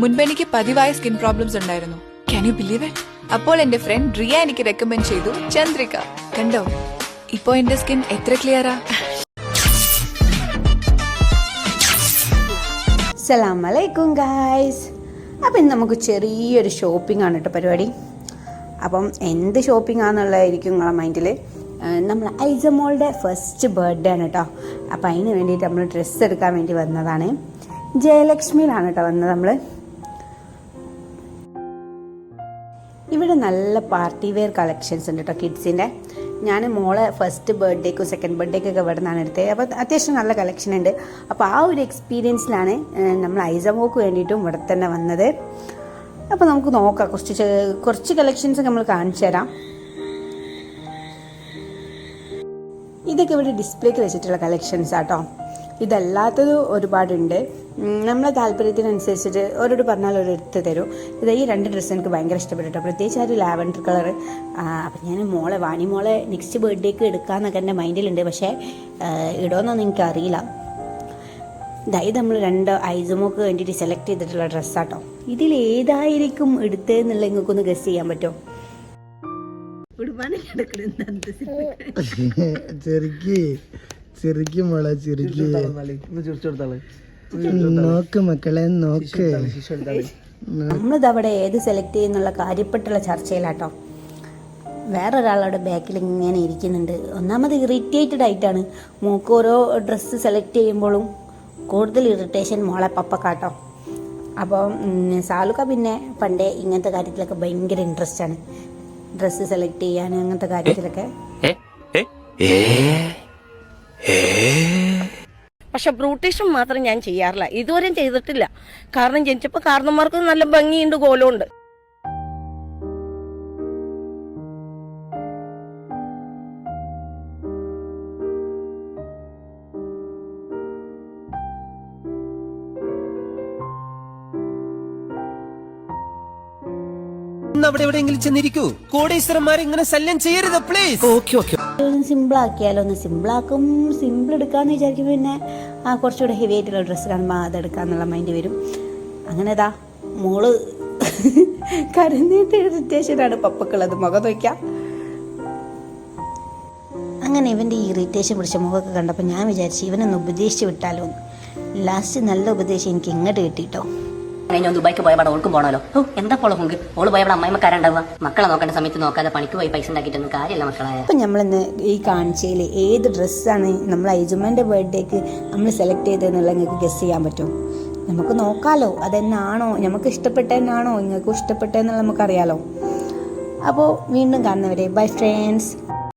മുൻപ് എനിക്ക് പതിവായ സ്കിൻ പ്രോബ്ലംസ് ഉണ്ടായിരുന്നു. ക്യാൻ യു ബിലീവ് ഇറ്റ് അപ്പോൾ എന്റെ ഫ്രണ്ട് റിയ എനിക്ക് റെക്കമെൻഡ് ചെയ്തു ചന്ദ്രിക. കണ്ടോ? ഇപ്പോ എന്റെ സ്കിൻ എത്ര ക്ലിയറാ സലാമലൈക്കും ഗായ്സ് അപ്പം ഇന്ന് നമുക്ക് ചെറിയൊരു ഷോപ്പിംഗ് ആണ് കേട്ടോ പരിപാടി. അപ്പം എന്ത് ഷോപ്പിംഗ് ആണെന്നുള്ളതായിരിക്കും നിങ്ങളെ മൈൻഡിൽ നമ്മൾ ഐസമോളുടെ ഫസ്റ്റ് ബർത്ത്ഡേ ആണ് കേട്ടോ അപ്പം അതിന് വേണ്ടിയിട്ട് നമ്മൾ ഡ്രസ്സ് എടുക്കാൻ വേണ്ടി വന്നതാണ്. ജയലക്ഷ്മിയിലാണ് കേട്ടോ വന്നത് നമ്മൾ ഇവിടെ നല്ല പാർട്ടി വെയർ കളക്ഷൻസ് ഉണ്ട് കേട്ടോ കിഡ്സിന്റെ ഞാൻ മോളെ ഫസ്റ്റ് ബർത്ത്ഡേക്കും സെക്കൻഡ് ബർത്ത്ഡേക്കൊക്കെ ഇവിടെ നിന്നാണ് എടുത്തത്. അപ്പോൾ അത്യാവശ്യം നല്ല കളക്ഷൻ ഉണ്ട്. അപ്പോൾ ആ ഒരു എക്സ്പീരിയൻസിലാണ് നമ്മൾ ഐസമോക്ക് വേണ്ടിയിട്ടും ഇവിടെ തന്നെ വന്നത്. അപ്പോൾ നമുക്ക് നോക്കാം കുറച്ച് കുറച്ച് കളക്ഷൻസ് നമ്മൾ കാണിച്ചു തരാം. ഇതൊക്കെ ഇവിടെ ഡിസ്പ്ലേക്ക് വെച്ചിട്ടുള്ള കളക്ഷൻസ് ആട്ടോ ഇതല്ലാത്തത് ഒരുപാടുണ്ട്. നമ്മളെ താല്പര്യത്തിനനുസരിച്ചിട്ട് ഓരോട് പറഞ്ഞാൽ ഒരു എടുത്ത് തരും. ഇത് ഈ രണ്ട് ഡ്രസ്സ് എനിക്ക് ഭയങ്കര ഇഷ്ടപ്പെട്ടു കേട്ടോ പ്രത്യേകിച്ച് ആ ഒരു ലാവൻഡർ കളർ അപ്പം ഞാൻ മോളെ വാണി മോളെ നെക്സ്റ്റ് ബർത്ത്ഡേക്ക് എടുക്കാമെന്നൊക്കെ എന്റെ മൈൻഡിലുണ്ട്. പക്ഷേ ഇടോന്നൊന്നും ഇടുമെന്നൊന്നും എനിക്ക് അറിയില്ല ഇതായത് നമ്മൾ രണ്ട് ഐസമോക്ക് വേണ്ടിയിട്ട് സെലക്ട് ചെയ്തിട്ടുള്ള ഡ്രസ്സാട്ടോ ഇതിൽ ഏതായിരിക്കും എടുത്തതെന്നുള്ള നിങ്ങൾക്കൊന്ന് ഗസ് ചെയ്യാൻ പറ്റുമോ? ചെറുക്കി. ചെറുക്കി മോളെ ചെറുക്കി നോക്ക് മക്കളെ നോക്ക്. നമ്മളിതവിടെ ഏത് സെലക്ട് ചെയ്യുന്നുള്ള കാര്യപ്പെട്ടുള്ള ചർച്ചയിലാട്ടോ. വേറൊരാളുടെ ബാക്കിൽ ഇങ്ങനെ ഇരിക്കുന്നുണ്ട്. ഒന്നാമത് ഇറിറ്റേറ്റഡ് ആയിട്ടാണ് മൂക്ക് ഓരോ ഡ്രസ്സ് സെലക്ട് ചെയ്യുമ്പോഴും കൂടുതൽ ഇറിറ്റേഷൻ മോളെ പപ്പക്കാട്ടോ. അപ്പോൾ സാലുക്ക പിന്നെ പണ്ടേ ഇങ്ങനത്തെ കാര്യത്തിലൊക്കെ ഭയങ്കര ഇൻട്രസ്റ്റ് ആണ്. ഡ്രസ്സ് സെലക്ട് ചെയ്യാൻ അങ്ങനത്തെ കാര്യത്തിലൊക്കെ. പക്ഷെ ബ്രൂട്ടീഷൻ മാത്രം ഞാൻ ചെയ്യാറില്ല. ഇതുവരെയും ചെയ്തിട്ടില്ല. കാരണം ജനിച്ചപ്പോൾ കാരണന്മാർക്ക് നല്ല ഭംഗിയുണ്ട് കോലമുണ്ട് ഒന്ന് അവിടെ എവിടെയെങ്കിലും ചെന്നിരിക്കൂ. കോടീശ്വരന്മാരെ ഇങ്ങനെ ശല്യം ചെയ്യരുത് പ്ലീസ് ഓക്കെ ഓക്കെ ഒന്ന് സിമ്പിൾ ആക്കിയാലോ? ഒന്ന് സിമ്പിൾ ആക്കും. സിമ്പിൾ എടുക്കാന്ന് വിചാരിക്കുമ്പോൾ പിന്നെ. ആ കുറച്ചുകൂടെ ഹെവി ആയിട്ടുള്ള ഡ്രസ്സ് കാണുമ്പോൾ അതെടുക്കാന്നുള്ള മൈൻഡ് വരും. അങ്ങനെ ഇതാ മോൾ കരഞ്ഞിട്ട് ഇറിറ്റേഷനാണ് പപ്പക്കുള്ളത്. മുഖം നോക്കാം അങ്ങനെ ഇവന്റെ ഈ ഇറിറ്റേഷൻ പിടിച്ച മുഖമൊക്കെ കണ്ടപ്പോൾ ഞാൻ വിചാരിച്ചു ഇവനൊന്ന് ഉപദേശിച്ച് വിട്ടാലോ ലാസ്റ്റ് നല്ല ഉപദേശം എനിക്ക് ഇങ്ങോട്ട് കിട്ടിട്ടോ. കഴിഞ്ഞ ദുബായിക്ക് പോയപാട് ഓൾക്കും പോണല്ലോ ഓ എന്താ പോളോ ഹുങ്ക്? ഓൾ പോയവിടെ അമ്മായിമക്കാരുണ്ടാവുക മക്കളെ നോക്കേണ്ട സമയത്ത് നോക്കാതെ പണിക്ക് പോയി പൈസ ഉണ്ടാക്കിയിട്ടൊന്നും കാര്യമില്ല മക്കളായ അപ്പൊ നമ്മളിന്ന് ഈ കാണിച്ചയിൽ ഏത് ഡ്രസ്സാണ് നമ്മൾ ഐജുമാന്റെ ബർത്ത്ഡേക്ക് നമ്മൾ സെലക്ട് ചെയ്തതെന്നുള്ള നിങ്ങൾക്ക് ഗസ് ചെയ്യാൻ പറ്റും. നമുക്ക് നോക്കാലോ അതെന്നാണോ നമുക്ക് ഇഷ്ടപ്പെട്ടതെന്നാണോ നിങ്ങൾക്കും ഇഷ്ടപ്പെട്ടതെന്നുള്ള നമുക്കറിയാലോ. അപ്പോൾ വീണ്ടും കാണുന്നവരെ ബൈ ഫ്രണ്ട്സ്